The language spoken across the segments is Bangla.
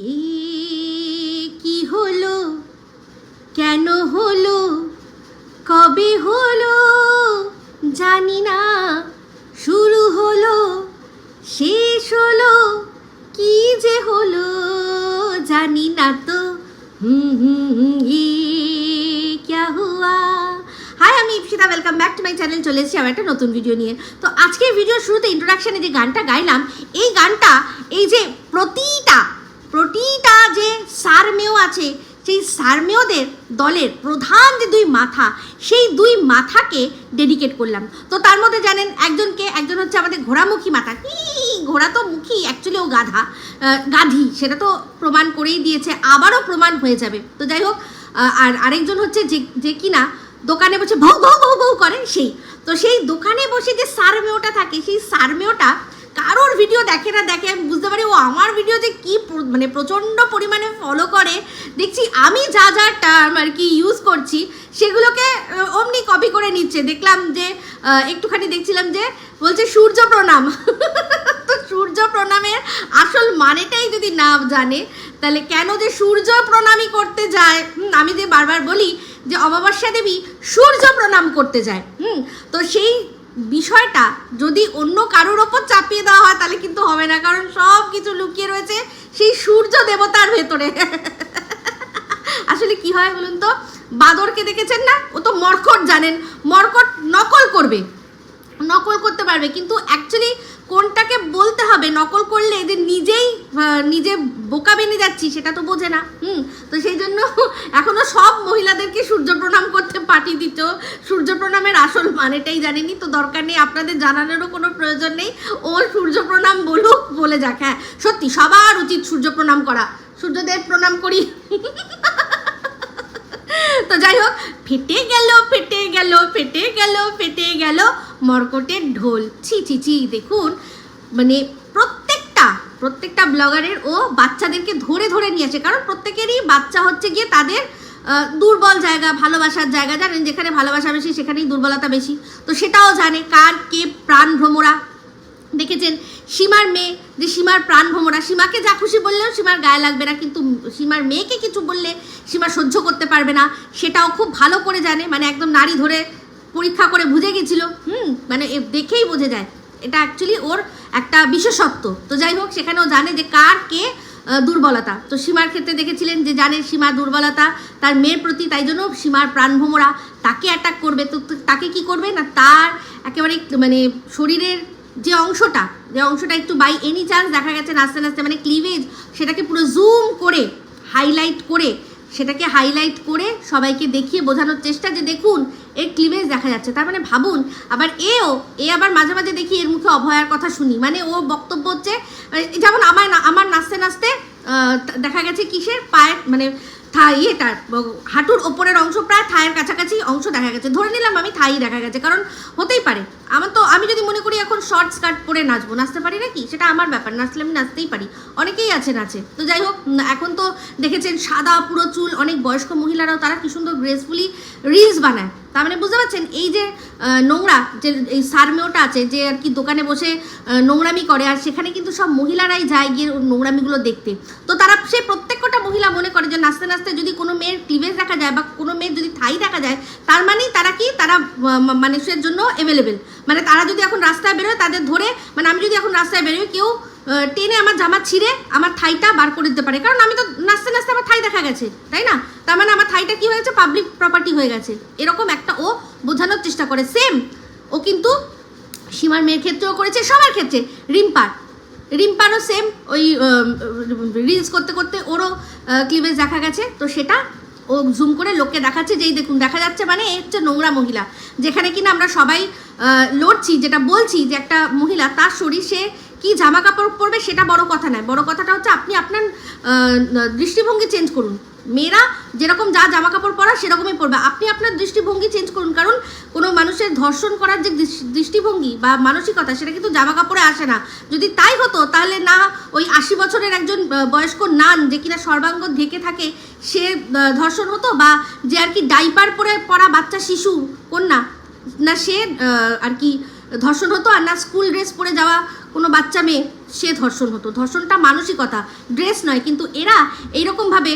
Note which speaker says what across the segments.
Speaker 1: এ কি হলো? কেন হলো? কবে হলো? জানি না। শুরু হলো? শেষ হলো? কি যে হলো? জানি না তো। হুম হুম ক্যা হুয়া? হাই, আমি Ipsita welcome back to my channel চলে এসেছি আমার একটা নতুন ভিডিও নিয়ে। তো আজকের ভিডিওর শুরুতে ইন্ট্রোডাকশানে যে গানটা গাইলাম, এই গানটা এই যে প্রতিটা প্রতিটা যে সারমেয় আছে, সেই সারমেয়দের দলের প্রধান যে দুই মাথা, সেই দুই মাথাকে ডেডিকেট করলাম। তো তার মধ্যে জানেন, একজনকে, একজন হচ্ছে আমাদের ঘোড়ামুখী মাথা। কি ঘোড়া তো মুখী অ্যাকচুয়ালি ও গাধা গাধি, সেটা তো প্রমাণ করেই দিয়েছে, আবারও প্রমাণ হয়ে যাবে। তো যাই হোক আর আরেকজন হচ্ছে যে যে কিনা, দোকানে বসে ভৌ ভৌ ভৌ ভৌ করে সেই। তো সেই দোকানে বসে যে সারমেয়টা থাকে, সেই সারমেয়টা কারোর ভিডিও দেখে না দেখে আমি বুঝতে পারি, ও আমার ভিডিও যে কি মানে প্রচণ্ড পরিমাণে ফলো করে। দেখছি আমি যা যা টার্ম আর কি ইউজ করছি, সেগুলোকে অমনি কপি করে নিচ্ছে। দেখলাম যে একটুখানি দেখছিলাম যে, বলছে সূর্য প্রণাম। তো সূর্য প্রণামের আসল মানেটাই যদি না জানে, তাহলে কেন যে সূর্য প্রণামই করতে যায়? আমি যে বারবার বলি যে অমাবস্যা দেবী সূর্য প্রণাম করতে যায়। হুম, তো সেই বিষয়টা যদি অন্য কারোর ওপর চাপিয়ে দেওয়া হয়, তাহলে কিন্তু হবে না, কারণ সব কিছু লুকিয়ে রয়েছে সেই সূর্য দেবতার ভেতরে। আসলে কি হয় বলুন তো? বাদরকে দেখেছেন না? ও তো মর্কট জানেন, মর্কট নকল করবে, নকল করতে পারবে। কিন্তু অ্যাকচুয়ালি কোনটাকে বলতে হবে, নকল করলে যে নিজেই নিজে বোকা বেনে যাচ্ছি, সেটা তো বোঝে না। হুম, তো সেই জন্য এখনও সব মহিলাদেরকে সূর্য প্রণাম করতে পাঠিয়ে দিত। সূর্য প্রণামের আসল মানেটাই জানেনি, তো দরকার নেই আপনাদের জানানোরও কোনো প্রয়োজন নেই। ও সূর্য প্রণাম বলুক, বলে যাক হ্যাঁ। সত্যি, সবার উচিত সূর্য প্রণাম করা। সূর্যদেব প্রণাম করি। তো যাই হোক, ফেটে গেল ফেটে গেল ফেটে গেল ফেটে গেল মর্কটের ঢোল। ছি ছি ছি, দেখুন মানে প্রত্যেকটা প্রত্যেকটা ব্লগারের ও বাচ্চাদেরকে ধরে ধরে নিয়ে আসে কারণ প্রত্যেকেরই বাচ্চা হচ্ছে গিয়ে তাদের দুর্বল জায়গা, ভালোবাসার জায়গা, জানেন? যেখানে ভালোবাসা বেশি, সেখানেই দুর্বলতা বেশি। তো সেটাও জানে কার কে প্রাণ ভ্রমরা। দেখেছেন? সীমার মেয়ে, যে সীমার প্রাণ ভ্রমরা, সীমাকে যা খুশি বললেও সীমার গায়ে লাগবে না, কিন্তু সীমার মেয়েকে কিছু বললে সীমা সহ্য করতে পারবে না। সেটাও খুব ভালো করে জানে মানে একদম নারী ধরে পরীক্ষা করে বুঝে গেছিল। হুম মানে দেখেই বোঝে যায়। এটা অ্যাকচুয়ালি ওর একটা বিশেষত্ব। তো যাই হোক, সেখানেও জানে যে কার কে দুর্বলতা। তো সীমার ক্ষেত্রে দেখেছিলেন যে জানে সীমার দুর্বলতা, তার মেয়ের প্রতি তাই জন্য সীমার প্রাণভোমরা তাকে অ্যাটাক করবে। তো তো তাকে কি করবে না? তার একেবারে মানে শরীরের যে অংশটা যে অংশটা একটু বাই এনি চান্স দেখা গেছে নাচতে নাচতে মানে ক্লিভেজ সেটাকে পুরো জুম করে হাইলাইট করে, সেটাকে হাইলাইট করে সবাইকে দেখিয়ে বোঝানোর চেষ্টা যে দেখুন এর ক্লিভেজ দেখা যাচ্ছে। তার মানে ভাবুন, আবার এও, এ আবার মাঝে মাঝে দেখি এর মুখে অভয়ার কথা শুনি। মানে ও বক্তব্য হচ্ছে মানে যেমন আমার আমার নাচতে নাচতে দেখা গেছে কিসের? পায়ের মানে থাই ইয়েটার তার হাঁটুর ওপরের অংশ প্রায় থায়ের কাছাকাছি অংশ দেখা গেছে। ধরে নিলাম আমি থাই দেখা গেছে, কারণ হতেই পারে। আমার তো, আমি যদি মনে করি এখন শর্ট স্কার্ট পরে নাচবো, নাচতে পারি নাকি? সেটা আমার ব্যাপার, নাচলে আমি নাচতেই পারি। অনেকেই আছে নাচে। তো যাই হোক এখন তো দেখেছেন সাদা, পুরো চুল, অনেক বয়স্ক মহিলারাও তারা কি সুন্দর গ্রেসফুলি রিলস বানায়। তার মানে বুঝতে পারছেন, এই যে নোংরা, যে, এই সারমেওটা আছে, যে আর কি দোকানে বসে নোংরামি করে, আর সেখানে কিন্তু সব মহিলারাই যায় গিয়ে নোংরামিগুলো দেখতে। তো তারা সে প্রত্যেকটা মহিলা মনে করে যে নাচতে নাচতে যদি কোনো মেয়ের ক্লিভেজ দেখা যায় বা কোনো মেয়ের যদি থাই দেখা যায়, তার মানেই তারা কি? তারা মানুষের জন্য অ্যাভেলেবেল মানে তারা যদি এখন রাস্তায় বেরোয়, তাদের ধরে মানে আমি যদি এখন রাস্তায় বেরোই, কেউ টেনে আমার জামা ছিঁড়ে আমার থাইটা বার করে দিতে পারে। কারণ আমি তো নাচতে নাচতে আমার থাই দেখা গেছে, তাই না? তার মানে আমার থাইটা কি হয়েছে? পাবলিক প্রপার্টি হয়ে গেছে। এরকম একটা ও বোঝানোর চেষ্টা করে। সেম ও কিন্তু সীমার মেয়ের ক্ষেত্রেও করেছে, সবার ক্ষেত্রে। রিম্পার, রিম্পারও সেম ওই রিলস করতে করতে ওরও ক্লিভেজ দেখা গেছে। তো সেটা ও জুম করে লোককে দেখাচ্ছে যেই দেখুন, দেখা যাচ্ছে মানে এ হচ্ছে নোংরা মহিলা, যেখানে কিনা আমরা সবাই লড়ছি, যেটা বলছি যে একটা মহিলা, তার শরীর সে কী জামা কাপড় পরবে সেটা বড় কথা নয়। বড় কথাটা হচ্ছে আপনি আপনার দৃষ্টিভঙ্গি চেঞ্জ করুন। মেয়েরা যেরকম যা জামা কাপড় পরা সেরকমই পরবে। আপনি আপনার দৃষ্টিভঙ্গি চেঞ্জ করুন, কারণ কোনো মানুষের ধর্ষণ করার যে দৃষ্টিভঙ্গি বা মানসিকতা সেটা কিন্তু জামা কাপড়ে আসে না। যদি তাই হতো, তাহলে না, ওই আশি বছরের একজন বয়স্ক নান যে কিনা সর্বাঙ্গ ঢেকে থাকে, সে ধর্ষণ হতো বা যে আর কি ডাইপার পরে পরা বাচ্চা শিশু, কন্যা, না সে আর কি ধর্ষণ হতো আর না স্কুল ড্রেস পরে যাওয়া কোনো বাচ্চা মেয়ে। সে ধর্ষণ হতো। ধর্ষণটা মানসিকতা, ড্রেস নয়, কিন্তু এরা এইরকমভাবে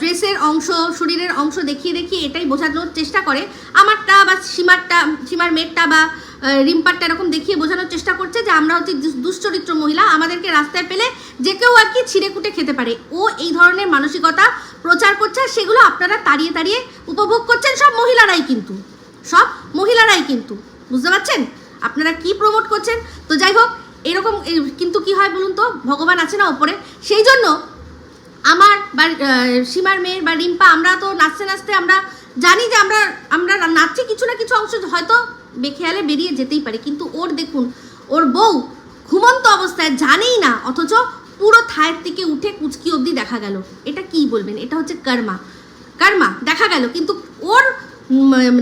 Speaker 1: ড্রেসের অংশ, শরীরের অংশ দেখিয়ে দেখিয়ে এটাই বোঝানোর চেষ্টা করে। আমারটা বা সীমারটা, সীমার মেয়েরটা বা রিম্পারটা এরকম দেখিয়ে বোঝানোর চেষ্টা করছে যে আমরা হচ্ছে দুশ্চরিত্র মহিলা, আমাদেরকে রাস্তায় পেলে যে কেউ আর কি ছিঁড়ে কুটে খেতে পারে। ও এই ধরনের মানসিকতা প্রচার করছে আর সেগুলো আপনারা তাড়িয়ে তাড়িয়ে উপভোগ করছেন সব মহিলারাই কিন্তু। সব মহিলারাই কিন্তু। বুঝতে পারছেন? আপনারা কি প্রমোট করছেন? তো যাই হোক এরকম কিন্তু কি হয় বলুন তো? ভগবান আছে না ওপরে সেই জন্য আমার বা সীমার মেয়ের বা রিম্পা, আমরা তো নাচতে নাচতে আমরা জানি যে আমরা আমরা নাচছি কিছু না কিছু অংশ, হয়তো বেখেয়ালে বেরিয়ে যেতেই পারে। কিন্তু ওর দেখুন, ওর বউ ঘুমন্ত অবস্থায় জানেই না, অথচ পুরো থায়ের থেকে উঠে কুচকি অবধি দেখা গেল। এটা কি বলবেন? এটা হচ্ছে কর্মা। কর্মা, দেখা গেল। কিন্তু ওর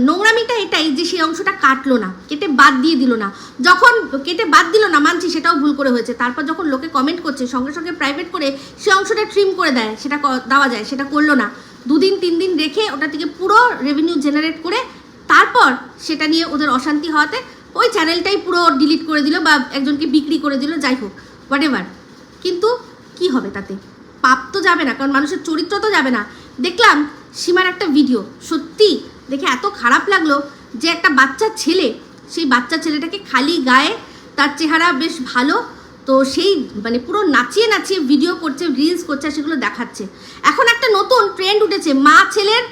Speaker 1: নোংরামিটা এটাই যে সেই অংশটা কাটলো না, কেটে বাদ দিয়ে দিল না। যখন কেটে বাদ দিল না, মানছি সেটাও ভুল করে হয়েছে। তারপর যখন লোকে কমেন্ট করছে, সঙ্গে সঙ্গে প্রাইভেট করে সে অংশটা ট্রিম করে দেয়, সেটা দেওয়া যায়, সেটা করল না। দুদিন, তিন দিন রেখে ওটা থেকে পুরো রেভিনিউ জেনারেট করে তারপর সেটা নিয়ে ওদের অশান্তি হওয়াতে ওই চ্যানেলটাই পুরো ডিলিট করে দিল বা একজনকে বিক্রি করে দিল, যাই হোক হোয়াট এভার কিন্তু কি হবে তাতে? পাপ তো যাবে না, কারণ মানুষের চরিত্র তো যাবে না। দেখলাম সীমার একটা ভিডিও সত্যি দেখে এত খারাপ লাগল যে একটা বাচ্চা ছেলে, সেই বাচ্চা ছেলেটাকে খালি গায়ে তার চেহারা বেশ ভালো, তো সেই মানে পুরো নাচিয়ে নাচিয়ে ভিডিও করছে রিলস করছে সেগুলো দেখাচ্ছে। এখন একটা নতুন ট্রেন্ড উঠেছে, মা ছেলের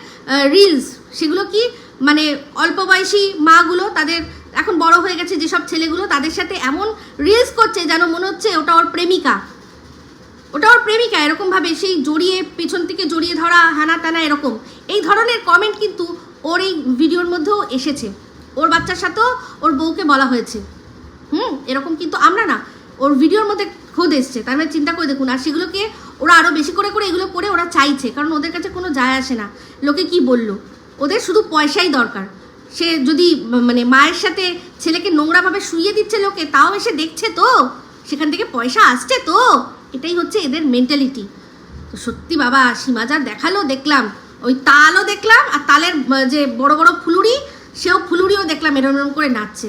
Speaker 1: রিলস সেগুলো কি মানে অল্প বয়সী মাগুলো তাদের এখন বড় হয়ে গেছে যেসব ছেলেগুলো, তাদের সাথে এমন রিলস করছে যেন মনে হচ্ছে ওটা ওর প্রেমিকা। ওটা ওর প্রেমিকা, এরকমভাবে সেই জড়িয়ে, পেছন থেকে জড়িয়ে ধরা হানা টানা এরকম। এই ধরনের কমেন্ট কিন্তু ওর এই ভিডিওর মধ্যেও এসেছে। ওর বাচ্চার সাথেও ওর বউকে বলা হয়েছে। হুম, এরকম কিন্তু আমরা না, ওর ভিডিওর মধ্যে খোদ এসছে। তার মানে চিন্তা করে দেখুন, আর সেগুলোকে ওরা আরও বেশি করে করে এগুলো করে ওরা চাইছে, কারণ ওদের কাছে কোনো যায় আসে না। লোকে কি বলল? ওদের শুধু পয়সাই দরকার। সে যদি মানে মায়ের সাথে ছেলেকে নোংরাভাবে শুইয়ে দিচ্ছে লোকে, তাও এসে দেখছে তো? সেখান থেকে পয়সা আসছে তো? এটাই হচ্ছে এদের মেন্টালিটি তো সত্যি বাবা, সীমাজার দেখাল, দেখলাম। ওই তালও দেখলাম আর তালের যে বড় বড় ফুলুরি, সেও ফুলুরিও দেখলাম, এরম এরম করে নাচছে।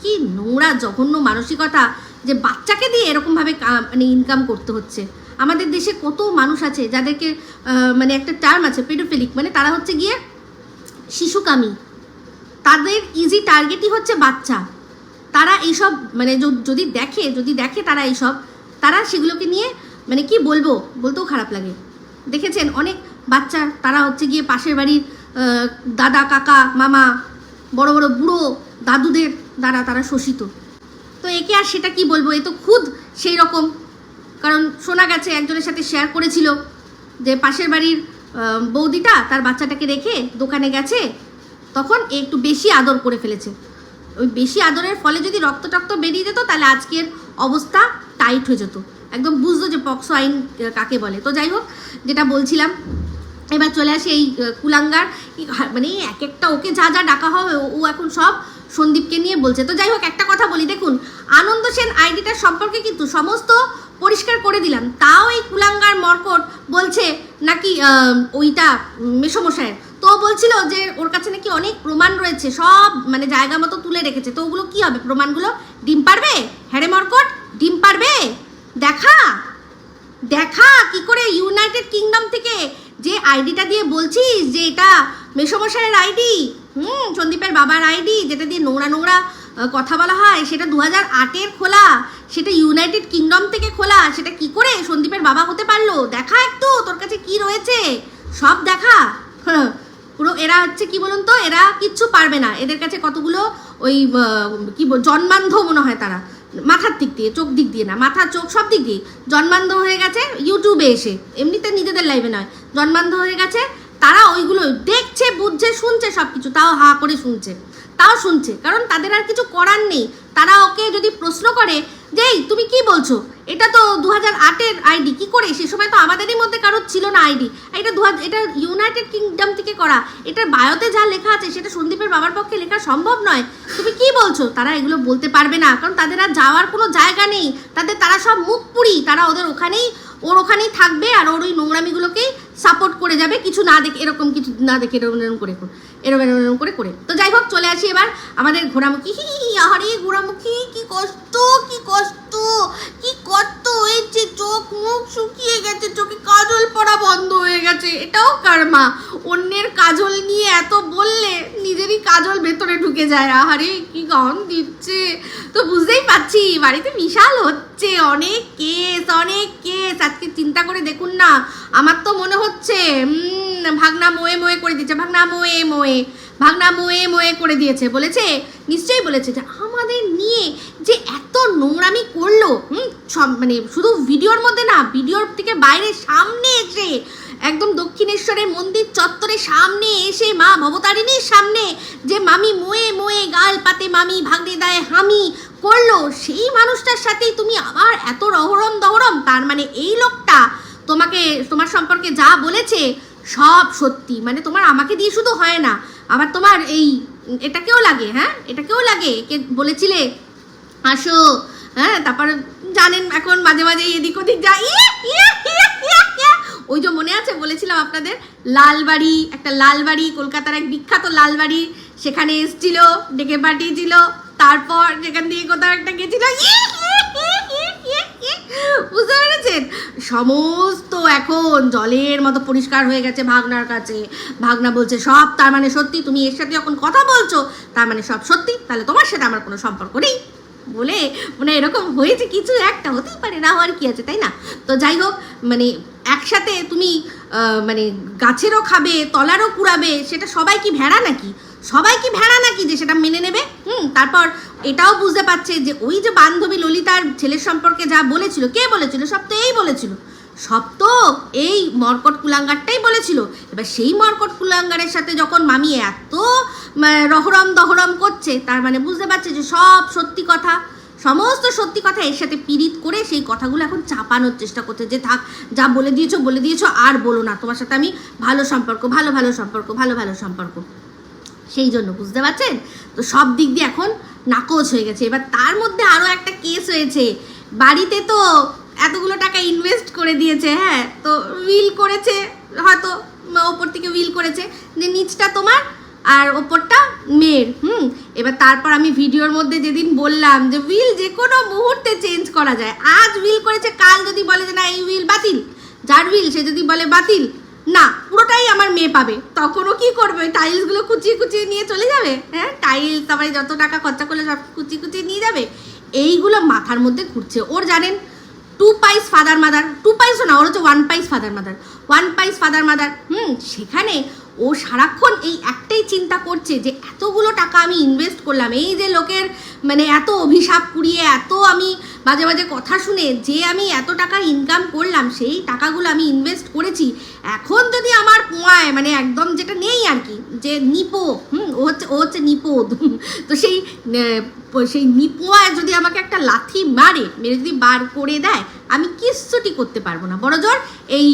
Speaker 1: কি নোংরা, জঘন্য মানসিকতা যে বাচ্চাকে দিয়ে এরকমভাবে মানে ইনকাম করতে হচ্ছে। আমাদের দেশে কত মানুষ আছে যাদেরকে মানে একটা টার্ম আছে পেডোফিলিক মানে তারা হচ্ছে গিয়ে শিশুকামী তাদের ইজি টার্গেটই হচ্ছে বাচ্চা। তারা এইসব মানে যদি দেখে যদি দেখে তারা এইসব, তারা সেগুলোকে নিয়ে মানে কি বলব? বলতেও খারাপ লাগে। দেখেছেন, অনেক বাচ্চা তারা হচ্ছে গিয়ে পাশের বাড়ির দাদা, কাকা, মামা, বড় বড় বুড়ো, দাদুদের দ্বারা তারা শোষিত। তো একে আর সেটা কি বলব? এ তো খুদ সেই রকম। কারণ শোনা গেছে, একজনের সাথে শেয়ার করেছিল যে পাশের বাড়ির বৌদিটা তার বাচ্চাটাকে রেখে দোকানে গেছে, তখন একটু বেশি আদর করে ফেলেছে। ওই বেশি আদরের ফলে যদি রক্ত টক্ত বেরিয়ে যেত, তাহলে আজকের অবস্থা টাইট হয়ে যেত। একদম বুঝতো যে পক্সো আইন কাকে বলে। তো যাই হোক, যেটা বলছিলাম এবার চলে আসি এই কুলাঙ্গার। মানে এক একটা ওকে যা যা ডাকা হবে ও- এখন সব সন্দীপকে নিয়ে বলছে। তো যাই হোক একটা কথা বলি দেখুন আনন্দ সেন আইডিটার সম্পর্কে কিন্তু সমস্ত পরিষ্কার করে দিলাম। তাও এই কুলাঙ্গার মর্কট বলছে নাকি ওইটা উম, মেসোমশাইয়ের তো বলছিল যে ওর কাছে নাকি অনেক প্রমাণ রয়েছে সব মানে জায়গা মতো তুলে রেখেছে। তো ওগুলো কি হবে? প্রমাণগুলো? ডিম পারবে? হ্যারে মর্কট ডিম পারবে? দেখা দেখা কি করে ইউনাইটেড কিংডম থেকে যে আইডিটা দিয়ে বলছিস যে এটা মেসমশাইয়ের আইডি? হুম সন্দীপের বাবার আইডি যেটা দিয়ে নোংরা নোংরা কথা বলা হয় সেটা দু হাজার আটের খোলা সেটা ইউনাইটেড কিংডম থেকে খোলা সেটা কি করে সন্দীপের বাবা হতে পারল? দেখা একটু তোর কাছে কি রয়েছে? সব দেখা। হ্যাঁ, পুরো এরা হচ্ছে কি বলুন তো এরা কিচ্ছু পারবে না। এদের কাছে কতগুলো ওই কি জন্মান্ধ মনে হয় তারা। মাথার দিক দিয়ে, চোখ দিক দিয়ে না, মাথা, চোখ সব দিক দিয়ে। জন্মান্ধ হয়ে গেছে ইউটিউবে এসে। এমনিতে নিজেদের লাইভে নয়। জন্মান্ধ হয়ে গেছে, তারা ওইগুলো দেখছে, বুঝছে, শুনছে সব কিছু তাও হা করে শুনছে। তাও শুনছে কারণ তাদের আর কিছু করার নেই। তারা ওকে যদি প্রশ্ন করে যে "এই, তুমি কি বলছো? এটা তো দু হাজার আটের আইডি কি করে? সে সময় তো আমাদেরই মধ্যে কারোর ছিল না আইডি এটা দু এটা ইউনাইটেড কিংডম থেকে করা। এটার বায়োতে যা লেখা আছে সেটা সন্দীপের বাবার পক্ষে লেখা সম্ভব নয়। তুমি কি বলছো? তারা এগুলো বলতে পারবে না কারণ তাদের আর যাওয়ার কোনো জায়গা নেই। তাদের তারা সব মুখ পুরি তারা ওদের ওখানেই ওর ওখানেই থাকবে আর ওর ওই নোংরামিগুলোকেই সাপোর্ট করে যাবে। কিছু না দেখে এরকম কিছু না দেখে এরকম করে। এরম এরকম এরকম করে করে। তো যাই হোক, চলে আসি এবার আমাদের ঘোরামুখী হি আহারে ঘোরামুখী কি কষ্ট কি কষ্ট কি কষ্ট হয়েছে, চোখ মুখ শুকিয়ে গেছে, চোখে কাজল পড়া বন্ধ হয়ে গেছে। এটাও কারমা অন্যের কাজল নিয়ে এত বললে নিজেরই কাজল ভেতরে ঢুকে যায়। আহারে, কি গান দিচ্ছে? তো বুঝতেই পারছি, বাড়িতে বিশাল হচ্ছে। অনেক কেস অনেক কেস। আজকে চিন্তা করে দেখুন না, আমার তো মনে হচ্ছে ভাগনা মোয়ে মোয়ে করে দিচ্ছে, ভাগনা মোয়ে মোয়ে। ভাগনা মোয়ে মোয়ে করে দিয়েছে, বলেছে? নিশ্চয়ই বলেছে যে আমাদের নিয়ে যে এত নোংরামি করল, হুম? সব মানে শুধু ভিডিওর মধ্যে না, ভিডিওর থেকে বাইরে সামনে এসে, একদম দক্ষিণেশ্বরের মন্দির চত্বরের সামনে এসে মা ভবতারিণীর সামনে যে মামি মোয়ে মোয়ে গাল পাতে মামি ভাগনে দেয় হামি করল, সেই মানুষটার সাথেই তুমি আবার এত রহরম দহরম, তার মানে এই লোকটা তোমাকে, তোমার সম্পর্কে যা বলেছে, সব সত্যি। মানে তোমার আমাকে দিয়ে শুধু হয় না আবার তোমার এই এটাকেও লাগে হ্যাঁ? এটাকেও লাগে? কে বলেছিলে? আসো হ্যাঁ? তারপর জানেন, এখন মাঝে মাঝে এদিক ওদিক যাই। ওই যে মনে আছে, বলেছিলাম আপনাদের, লালবাড়ি, একটা লালবাড়ি, কলকাতার এক বিখ্যাত লালবাড়ি। সেখানে এসছিল, ডেকে পাঠিয়েছিল, তারপর সেখান দিয়ে কোথাও একটা গেছিল পেরেছেন সমস্ত এখন জলের মতো পরিষ্কার হয়ে গেছে ভাগনার কাছে। ভাগনা বলছে, সব তার মানে সত্যি, তুমি এর সাথে যখন কথা বলছো, তার মানে সব সত্যি, তাহলে তোমার সাথে আমার কোনো সম্পর্ক নেই। বলে মানে এরকম হয়েছে কিছু একটা, হতেই পারে, না হওয়ার কি আছে, তাই না? তো যাই হোক মানে একসাথে তুমি মানে গাছেরও খাবে, তলারও কুড়াবে, সেটা সবাই কি ভেড়া নাকি? সবাই কি ভেড়া নাকি যে সেটা মেনে নেবে? হুম, তারপর এটাও বুঝতে পারছে যে ওই যে বান্ধবী ললিতার ছেলের সম্পর্কে যা বলেছিল, কে বলেছিল? সব তো এই বলেছিল। সব তো এই মর্কট কুলাঙ্গারটাই বলেছিল। এবার সেই মর্কট কুলাঙ্গারের সাথে যখন মামি এত রহরম দহরম করছে, তার মানে বুঝতে পারছে যে সব সত্যি কথা। সমস্ত সত্যি কথা এর সাথে পীড়িত করে সেই কথাগুলো এখন চাপানোর চেষ্টা করছে যে থাক, যা বলে দিয়েছ বলে দিয়েছ, আর বলো না। তোমার সাথে আমি ভালো সম্পর্ক, ভালো ভালো সম্পর্ক, ভালো ভালো সম্পর্ক। সেই জন্য, বুঝতে পারছেন? তো সব দিক দিয়ে এখন নাকচ হয়ে গেছে। এবার তার মধ্যে আরও একটা কেস হয়েছে বাড়িতে তো এতগুলো টাকা ইনভেস্ট করে দিয়েছে হ্যাঁ? তো উইল করেছে, হয়তো ওপর থেকে উইল করেছে। যে নিচটা তোমার আর ওপরটা মেয়ের, হুম? এবার তারপর আমি ভিডিওর মধ্যে যেদিন বললাম যে উইল যে কোনো মুহূর্তে চেঞ্জ করা যায়। আজ উইল করেছে, কাল যদি বলে যে না, এই উইল বাতিল। যার উইল সে যদি বলে বাতিল না, পুরোটাই আমার মেয়ে পাবে। তখনও কি করবে? টাইলসগুলো কুচিয়ে কুচিয়ে নিয়ে চলে যাবে? হ্যাঁ টাইলস তারপরে যত টাকা খরচা করলে সব কুচিয়ে কুচিয়ে নিয়ে যাবে? এইগুলো মাথার মধ্যে ঘুরছে। ওর জানেন টু পাইস ফাদার মাদার টু পাইসও না, ওর হচ্ছে one paise father mother one paise father mother হুম, সেখানে ও সারাক্ষণ এই একটাই চিন্তা করছে যে এতগুলো টাকা আমি ইনভেস্ট করলাম। এই যে লোকের মানে এত অভিশাপ কুড়িয়ে, এত আমি মাঝে মাঝে কথা শুনে যে আমি এত টাকা ইনকাম করলাম, সেই টাকাগুলো আমি ইনভেস্ট করেছি। এখন যদি আমার পোয়ায় মানে একদম যেটা নেই আর কি, যে নিপো, হুম, ও হচ্ছে ও হচ্ছে নিপোদ তো সেই সেই নিপোয়ায় যদি আমাকে একটা লাথি মারে, মেরে যদি বার করে দেয়, আমি কিচ্ছুটি করতে পারব না। বড় জোর এই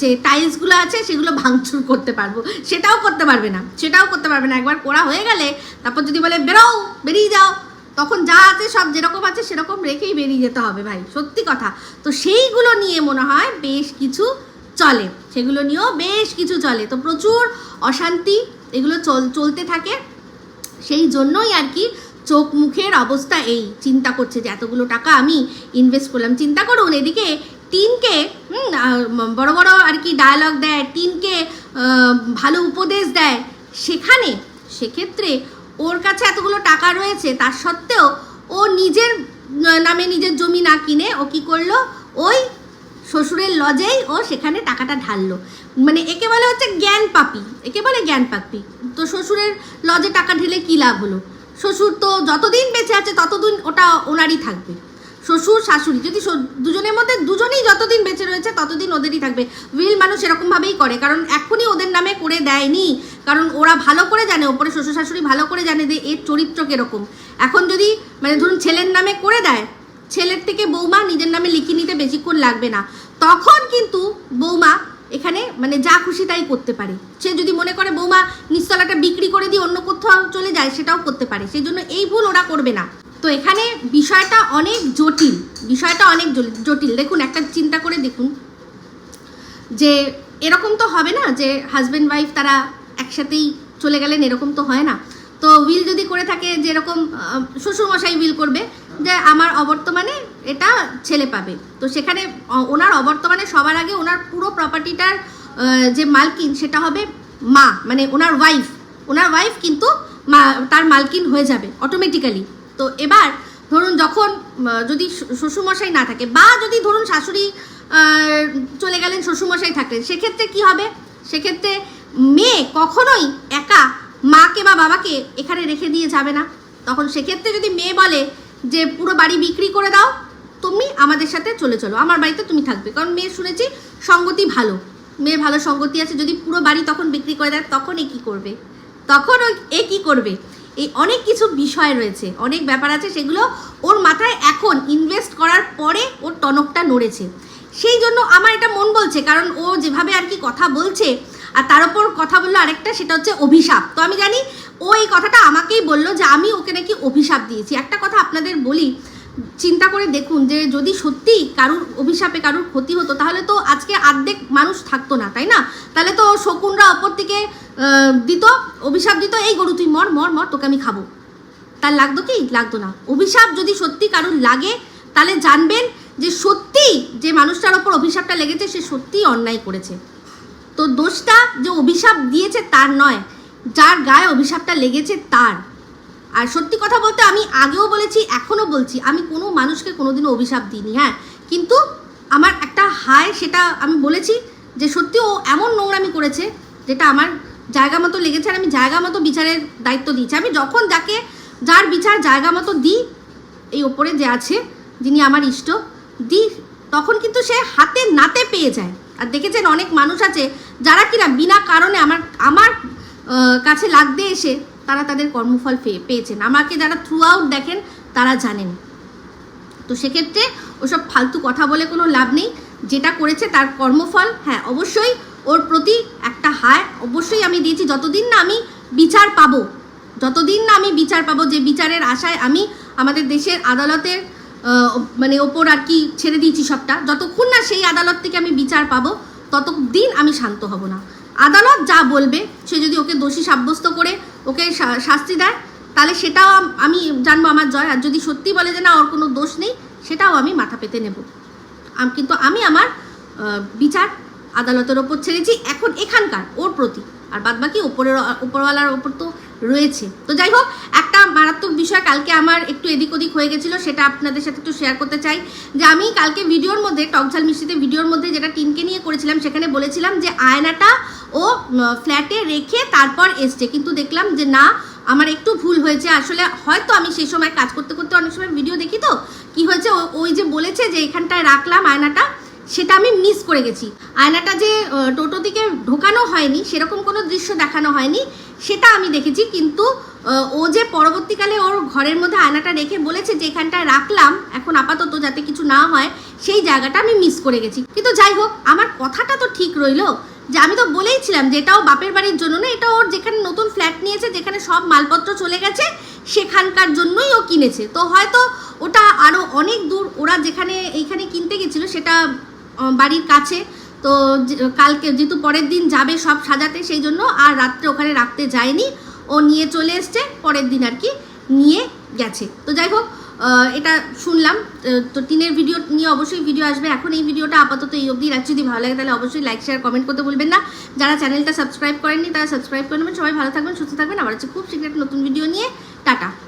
Speaker 1: যে টাইলসগুলো আছে, সেগুলো ভাঙচুর করতে পারব। সেটাও করতে পারবে না, সেটাও করতে পারবে না। একবার করা হয়ে গেলে, তারপর যদি বলে, বেরো, বেরিয়ে যাও। তখন যা আছে সব যেরকম আছে সেরকম রেখেই বেরিয়ে যেতে হবে ভাই, সত্যি কথা। তো সেইগুলো নিয়ে মনে হয় বেশ কিছু চলে। সেগুলো নিয়েও বেশ কিছু চলে। তো প্রচুর অশান্তি এগুলো চল, চলতে থাকে। সেই জন্যই আর কি চোখ মুখের অবস্থা এই। চিন্তা করছে যে এতগুলো টাকা আমি ইনভেস্ট করলাম। চিন্তা করুন, এদিকে টিনকে বড় বড় আর কি ডায়ালগ দেয়, টিনকে ভালো উপদেশ দেয়। সেখানে সেক্ষেত্রে ওর কাছে এতগুলো টাকা রয়েছে, তার সত্ত্বেও ও নিজের নামে নিজের জমি না কিনে ও কি করল? ওই শ্বশুরের লজেই ও সেখানে টাকাটা ঢাললো। মানে একে বলে হচ্ছে জ্ঞান পাপি। একে বলে জ্ঞান পাপি। তো শ্বশুরের লজে টাকা ঢেলে কী লাভ হলো? শ্বশুর তো যতদিন বেঁচে আছে, ততদিন ওটা ওনারই থাকবে। শ্বশুর, শাশুড়ি। যদি দুজনের মধ্যে দুজনেই যতদিন বেঁচে রয়েছে, ততদিন ওদেরই থাকবে। উইল মানুষ এরকমভাবেই করে, কারণ এখনই ওদের নামে করে দেয়নি। কারণ ওরা ভালো করে জানে, ওপরে শ্বশুর, শাশুড়ি ভালো করে জানে যে এর চরিত্র কীরকম। এখন যদি মানে ধরুন ছেলের নামে করে দেয়, ছেলের থেকে বৌমা নিজের নামে লিখে নিতে বেশিক্ষণ লাগবে না। তখন কিন্তু বৌমা এখানে মানে যা খুশি তাই করতে পারে। সে যদি মনে করে বৌমা নিস্তলাটা বিক্রি করে দিয়ে অন্য কোথাও চলে যায়, সেটাও করতে পারে। সেই জন্য এই ভুল ওরা করবে না। তো এখানে বিষয়টা অনেক জটিল, বিষয়টা অনেক জটিল। দেখুন, একটা চিন্তা করে দেখুন যে এরকম তো হবে না যে হাজব্যান্ড ওয়াইফ তারা একসাথেই চলে গেলেন, এরকম তো হয় না। তো উইল যদি করে থাকে যেরকম শ্বশুরমশাই উইল করবে যে আমার অবর্তমানে এটা ছেলে পাবে। তো সেখানে ওনার অবর্তমানে সবার আগে ওনার পুরো প্রপার্টিটার যে মালকিন সেটা হবে মা মানে ওনার ওয়াইফ ওনার ওয়াইফ কিন্তু তার মালকিন হয়ে যাবে অটোমেটিক্যালি তো এবার ধরুন যখন যদি শ্বশুরমশাই না থাকে বা যদি ধরুন শাশুড়ি চলে গেলেন, শ্বশুরমশাই থাকলেন, সেক্ষেত্রে কি হবে? সেক্ষেত্রে মেয়ে কখনোই একা মাকে বা বাবাকে এখানে রেখে দিয়ে যাবে না। তখন সেক্ষেত্রে যদি মেয়ে বলে যে, পুরো বাড়ি বিক্রি করে দাও, তুমি আমাদের সাথে চলে চলো, আমার বাড়িতে তুমি থাকবে। কারণ মেয়ে শুনেছি সঙ্গতি ভালো মেয়ের ভালো সঙ্গতি আছে। যদি পুরো বাড়ি তখন বিক্রি করে দেয়, তখন এ কী করবে? তখন এ কী করবে? এই অনেক কিছু বিষয় রয়েছে, অনেক ব্যাপার আছে সেগুলো ওর মাথায় এখন ইনভেস্ট করার পরে ওর টনকটা নড়েছে। সেই জন্য আমার এটা মন বলছে, কারণ ও যেভাবে আর কি কথা বলছে আর তার উপর কথা বলল আরেকটা, সেটা হচ্ছে অভিশাপ। তো আমি জানি ও এই কথাটা আমাকেই বলল যে আমি ওকে নাকি অভিশাপ দিয়েছি। একটা কথা আপনাদের বলি চিন্তা করে দেখুন যে যদি সত্যি কারুর অভিশাপে কারুর ক্ষতি হতো, তাহলে তো আজকে অর্ধেক মানুষ থাকতো না, তাই না? তাহলে তো শকুনরা অপর থেকে দিত, অভিশাপ দিত, এই গরু, তুই মর মর মর, তোকে আমি খাব। তার লাগতো কি? লাগতো না। অভিশাপ যদি সত্যি কারুর লাগে, তাহলে জানবেন যে সত্যি যে মানুষটার ওপর অভিশাপটা লেগেছে, সে সত্যিই অন্যায় করেছে। তো দোষটা যে অভিশাপ দিয়েছে তার নয়, যার গায়ে অভিশাপটা লেগেছে তার। আর সত্যি কথা বলতে আমি আগেও বলেছি, এখনও বলছি, আমি কোনো মানুষকে কোনোদিনও অভিশাপ দিইনি হ্যাঁ? কিন্তু আমার একটা হায় সেটা আমি বলেছি যে সত্যি ও এমন নোংরামি করেছে যেটা আমার জায়গা মতো লেগেছে আর আমি জায়গা মতো বিচারের দায়িত্ব দিয়েছি। আমি যখন যাকে, যার বিচার জায়গা মতো দিই, এই ওপরে যে আছে, যিনি আমার ইষ্ট, দিই, তখন কিন্তু সে হাতে নাতে পেয়ে যায়। আর দেখেছেন অনেক মানুষ আছে যারা কিনা বিনা কারণে আমার আমার কাছে লাগতে এসে তারা তাদের কর্মফল পেয়ে পেয়েছেন। আমাকে যারা থ্রু আউট দেখেন, তারা জানেন। তো সেক্ষেত্রে ওসব ফালতু কথা বলে কোনো লাভ নেই। যেটা করেছে তার কর্মফল হ্যাঁ অবশ্যই ওর প্রতি একটা হায় অবশ্যই আমি দিয়েছি। যতদিন না আমি বিচার পাবো, যতদিন না আমি বিচার পাবো যে বিচারের আশায় আমি আমাদের দেশের আদালতের মানে ওপর আর কি ছেড়ে দিয়েছি সবটা, যতক্ষণ না সেই আদালত থেকে আমি বিচার পাবো, ততদিন আমি শান্ত হব না। আদালত যা বলবে, সে যদি ওকে দোষী সাব্যস্ত করে, ওকে শাস্তি দেয়, তাহলে সেটাও আমি জানব আমার জয়। আর যদি সত্যি বলে যে না, ওর কোনো দোষ নেই, সেটাও আমি মাথা পেতে নেব। কিন্তু আমি আমার বিচার আদালতের ওপর ছেড়েছি। এখন এখানকার ওর প্রতি। আর বাদবাকি ওপরের উপরওয়ালার ওপর তো রয়েছে। তো যাই হোক, একটা মারাত্মক বিষয় কালকে আমার একটু এদিক ওদিক হয়ে গেছিল, সেটা আপনাদের সাথে একটু শেয়ার করতে চাই। যে আমি কালকে ভিডিওর মধ্যে টকঝাল মিষ্টিতে ভিডিওর মধ্যে যেটা টিনকে নিয়ে করেছিলাম, সেখানে বলেছিলাম যে আয়নাটা ও ফ্ল্যাটে রেখে তারপর এসছে। কিন্তু দেখলাম যে না, আমার একটু ভুল হয়েছে। আসলে হয়তো আমি সেই সময় কাজ করতে করতে অনেক সময় ভিডিও দেখি তো। কি হয়েছে? ওই যে বলেছে যে এখানটায় রাখলাম আয়নাটা, সেটা আমি মিস করে গেছি। আয়নাটা যে টোটো থেকে ঢোকানো হয়নি, সেরকম কোনো দৃশ্য দেখানো হয়নি। সেটা আমি দেখেছি, কিন্তু ও যে পরবর্তীকালে ওর ঘরের মধ্যে আয়নাটা রেখে বলেছে যে এখানটায় রাখলাম, এখন আপাতত যাতে কিছু না হয়, সেই জায়গাটা আমি মিস করে গেছি। কিন্তু যাই হোক, আমার কথাটা তো ঠিক রইল, যে আমি তো বলেইছিলাম যে এটাও বাপের বাড়ির জন্য না এটা ওর যেখানে নতুন ফ্ল্যাট নিয়েছে, যেখানে সব মালপত্র চলে গেছে, সেখানকার জন্যই ও কিনেছে। তো হয়তো ওটা আরও অনেক দূর, ওরা যেখানে, এইখানে কিনতে গেছিল, সেটা বাড়ির কাছে তো কালকে যেহেতু পরের দিন যাবে সব সাজাতে, সেই জন্য আর রাত্রে ওখানে রাখতে যায়নি। ও নিয়ে চলে এসছে, পরের দিন আর কি নিয়ে গেছে। তো যাই হোক এটা শুনলাম। তো টিনের ভিডিও নিয়ে অবশ্যই ভিডিও আসবে। এখন এই ভিডিওটা আপাতত এই অবধি রাখছি। যদি ভালো লাগে তাহলে অবশ্যই লাইক শেয়ার কমেন্ট করতে বলবেন না। যারা চ্যানেলটা সাবস্ক্রাইব করেননি, তারা সাবস্ক্রাইব করে নেবেন। সবাই ভালো থাকবেন, সুস্থ থাকবেন। আবার হচ্ছে খুব শীঘ্র নতুন ভিডিও নিয়ে। টাটা।